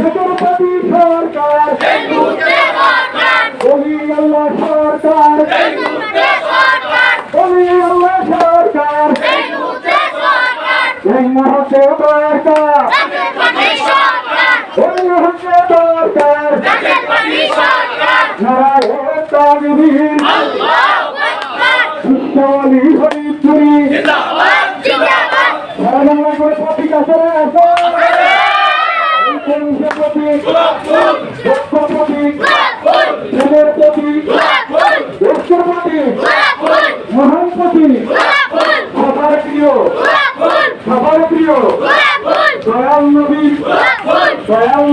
ছত্রপতি সরকার। অলি আল্লাহ সরকার। অলি আল্লাহ সরকার। এই মুহূর্তে দরকার। পার্টি সরকার। নারায়ণ আকবার। বিশ্বলি হরিপুরি। বাংলা করে প্রতীক রে, ফুল মহান প্রতীক ফুল সবার প্রিয় সবার প্রিয় দয়াল নবী দয়াল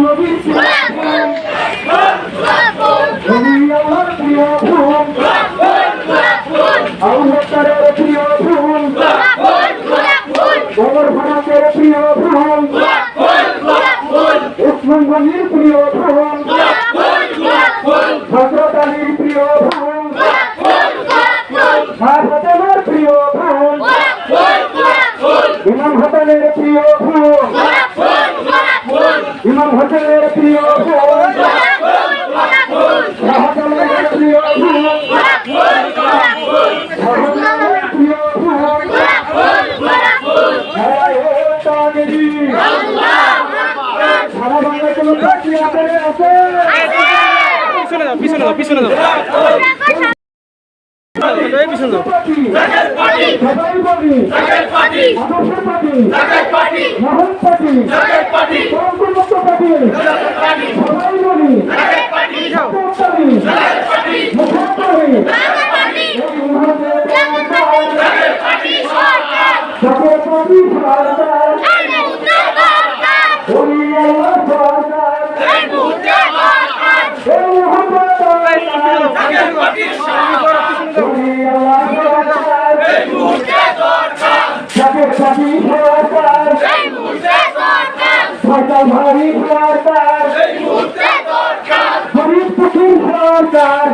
গনির প্রিয় ফুল হযরত আলীর প্রিয় ফুল মা ফাতেমার প্রিয় ফুল ইমাম হাসানের প্রিয় ফুল ইমাম হোসেনের প্রিয় ফুল পিছনে যাও পিছনে যাও পিছনে যাও পিছনে সবাই ভারী সরকার গরিব দুঃখী সরকার